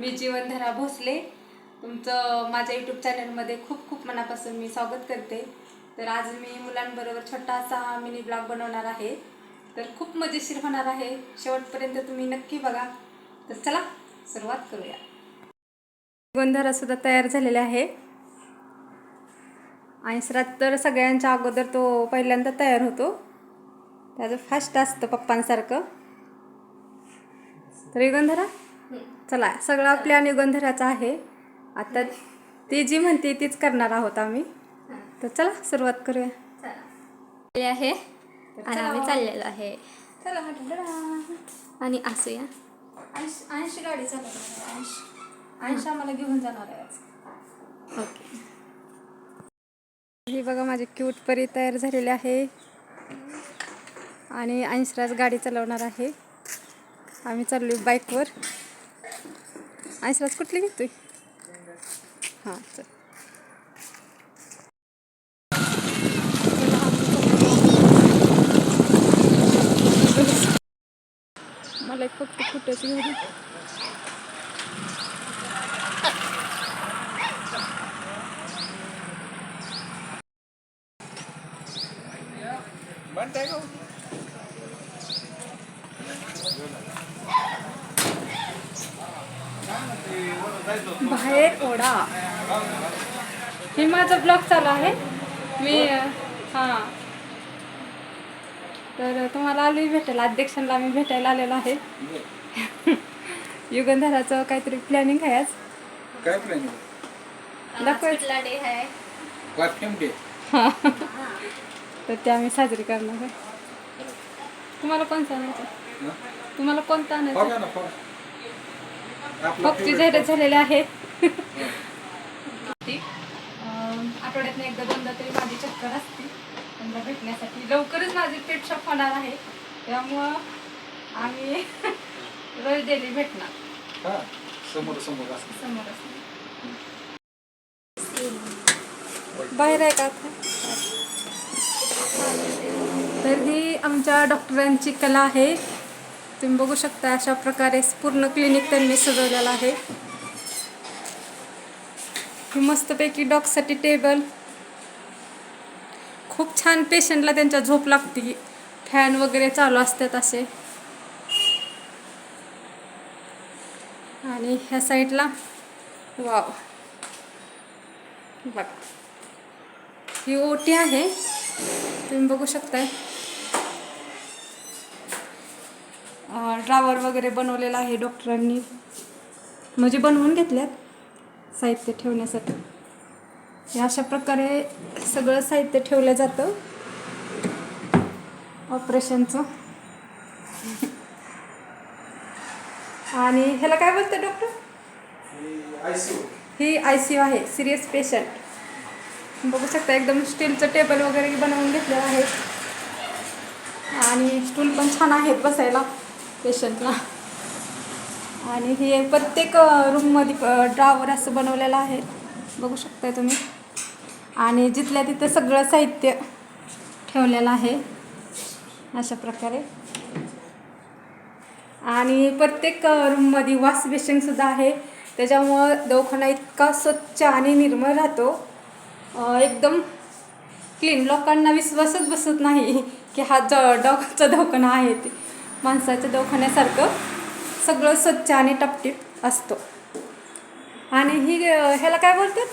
मी जीवनधरा भोसले. तुमचं माझ्या यूट्यूब चॅनलमध्ये खूप खूप मनापासून मी स्वागत करते. तर आज मी मुलांबरोबर छोटासा मिनी ब्लॉग बनवणार आहे. तर खूप मजेशीर होणार आहे. शेवटपर्यंत तुम्ही नक्की बघा. तर चला सुरुवात करूया. गोंधरा सुद्धा तयार झालेले आहे. आणि तर सगळ्यांच्या अगोदर तो पहिल्यांदा तयार होतो. त्याचं फास्ट असतं पप्पांसारखं. तर युगंधरा चला सगळा प्लॅन युगंधराचा आहे. आता ती जी म्हणते तीच करणार आहोत आम्ही. तर चला सुरुवात करूया. आहे आणि आम्ही चाललेलो आहे. चला आणि असूया. अंश अंश गाडी चालवणार अंश अंश आम्हाला घेऊन जाणार आहे ओके. ही बघा माझी क्यूट परी तयार झालेली आहे. आणि अंशराज गाडी चालवणार आहे. आम्ही चाललो बाईकवर अंशराज कुठली घेतोय? हां चल. मला एक फक्त फुटायची घरी बाहेर ओढा. हे माझा ब्लॉग चालू आहे. मी हां. तर तुम्हाला आलोही भेटायला अध्यक्षांना मी भेटायला आलेलो आहे. युगंधराचं काहीतरी प्लॅनिंग आहे आज. काय प्लॅन दाखवायचं कुठला डे आहे? परफ्यूम डे तर ते आम्ही साजरी करणार आहे. तुम्हाला कोणता आणायचं? तुम्हाला कोणता आणायचं? बघा ना पक्षी जाहिरात झालेले आहे आठवड्यातनं एकदा दोनदा तरी माझी चक्कर असते. त्यांना भेटण्यासाठी लवकरच माझी पेट शॉप होणार आहे. त्यामुळं आम्ही रोज डेली भेटणार. हा समोर समोर असं समोर बाहेर आहे का? तर ही आमच्या डॉक्टरांची कला आहे. तुम्ही बघू शकता अशा प्रकारे पूर्ण क्लिनिक त्यांनी सजवलेलं आहे. मस्तपैकी डॉगसाठी टेबल खूप छान पेशंटला त्यांच्या झोप लागते. फॅन वगैरे चालू असतात असे. आणि ह्या साईडला वाव बघा. ही ओटी आहे. तुम्ही बघू शकताय. ड्रावर वगैरे बनवलेला आहे डॉक्टरांनी. म्हणजे बनवून घेतल्यात साहित्य ठेवण्यासाठी. हे अशा प्रकारे सगळं साहित्य ठेवलं जातं. ऑपरेशनचं. आणि ह्याला काय बोलतं डॉक्टर? ही आय सी यू आहे सिरियस पेशंट. बघू शकता एकदम स्टीलचं टेबल वगैरे बनवून घेतलेलं आहे. आणि स्टूल पण छान आहेत बसायला. पेशंटला. आणि हे प्रत्येक रूममध्ये ड्रावर असं बनवलेलं आहे. बघू शकताय तुम्ही. आणि जिथल्या तिथं सगळं साहित्य ठेवलेलं आहे. अशा प्रकारे. आणि प्रत्येक रूममध्ये वॉश बेसिनसुद्धा आहे. त्याच्यामुळं दवाखाना इतका स्वच्छ आणि निर्मळ राहतो. एकदम क्लीन लोकांना विश्वासच बसत नाही की हा ज डॉगचा दवाखाना आहे ते. माणसाच्या दवाखान्यासारखं सगळं स्वच्छ आणि टपटीप असतो. आणि ही ह्याला काय बोलतात?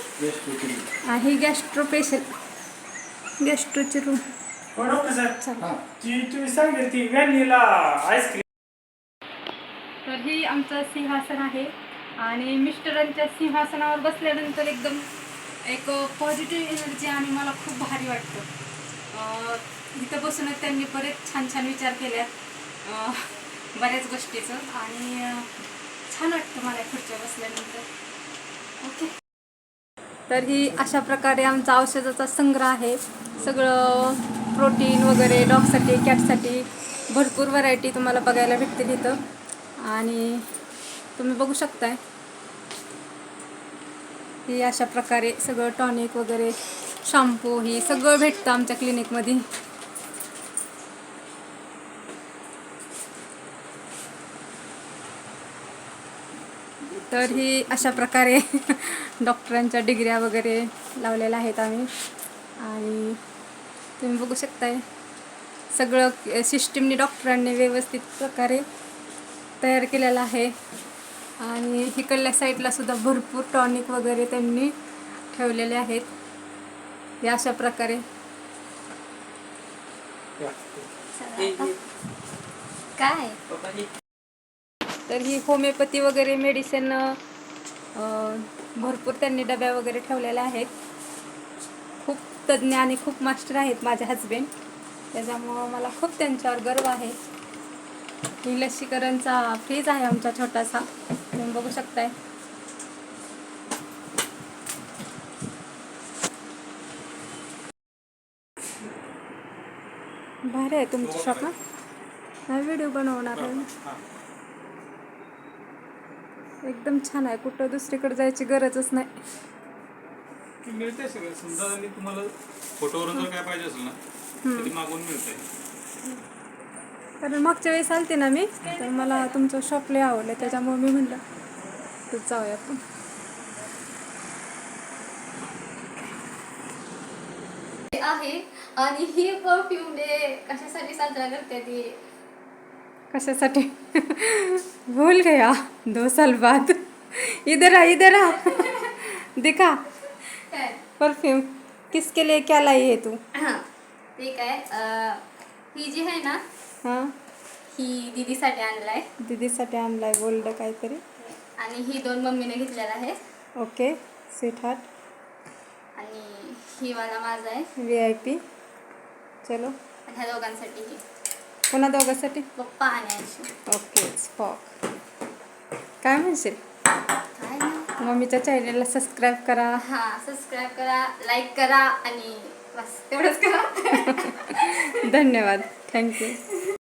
हा, ही. गॅस्ट्रो पेशंट गॅस्ट्रोची रूम तर ही आमचं सिंहासन आहे. आणि मिस्टरांच्या सिंहासनावर बसल्यानंतर एकदम एक पॉझिटिव्ह एनर्जी आणि मला खूप भारी वाटतं. अं, इथं बसूनच त्यांनी बरेच छान छान विचार केल्यात. बऱ्याच गोष्टीचं आणि छान वाटतं मला खुर्च्या बसल्यानंतर. ओके. तर ही अशा प्रकारे आमचा औषधाचा संग्रह आहे. सगळं प्रोटीन वगैरे डॉगसाठी कॅटसाठी भरपूर व्हरायटी तुम्हाला बघायला भेटतील इथं. आणि तुम्ही बघू शकताय. ही अशा प्रकारे सगळं टॉनिक वगैरे शॅम्पू ही सगळं भेटतं आमच्या क्लिनिकमध्ये तर ही अशा प्रकारे डॉक्टरांच्या डिग्र्या वगैरे लावलेल्या आहेत आम्ही. आणि तुम्ही बघू शकताय सगळं सिस्टीमने डॉक्टरांनी व्यवस्थित प्रकारे तयार केलेलं आहे. आणि इकडल्या साईडला सुद्धा भरपूर टॉनिक वगैरे त्यांनी ठेवलेले आहेत. हे अशा प्रकारे. काय? तर ही होमिओपॅथी वगैरे मेडिसिन भरपूर त्यांनी डब्या वगैरे ठेवलेल्या आहेत. खूप तज्ज्ञ आणि खूप मास्टर आहेत माझे हजबंड त्याच्यामुळं मला खूप त्यांच्यावर गर्व आहे. ही लसीकरणचा फ्रीज आहे आमचा छोटासा. तुम्ही बघू शकताय. भारी आहे तुमची शॉप ना? हा व्हिडिओ बनवणार आहे. एकदम छान आहे. कुठं दुसरीकडे जायची गरजच नाही. की मिळते सगळं. समजा आणि तुम्हाला फोटोवरून जर काय पाहिजे असेल ना ते मागून मिळतंय. कारण मागच्या वेळेस आलते ना मी तर मला तुमचं शॉप लय आवडलं त्याच्यामुळे मी म्हणलं तर जाऊया आपण. आहे. आणि ही परफ्यूम डे कशासाठी साजरा करते ती? कशासाठी? भूल गया दो साल बाद। इधर आ इधर आ। दिखा। परफ्यूम किसके लिए क्या लाई है तू? ठीक आहे ही जी आहे ना? हां। ही दीदीसाठी आणलाय दीदीसाठी आणलाय गोल्ड काहीतरी. आणि ही दोन मम्मीने घेतलेला आहे. ओके स्वीट हार्ट आणि ही वाला माझा आहे. व्ही आय पी चलो. ह्या दोघांसाठी ही. पुन्हा दोघांसाठी? पप्पा आणि ओके स्पॉक काय म्हणशील? काय ना मम्मीच्या चॅनलला सबस्क्राईब करा. हा सबस्क्राईब करा लाईक करा आणि बस तेवढंच करा. धन्यवाद. थँक्यू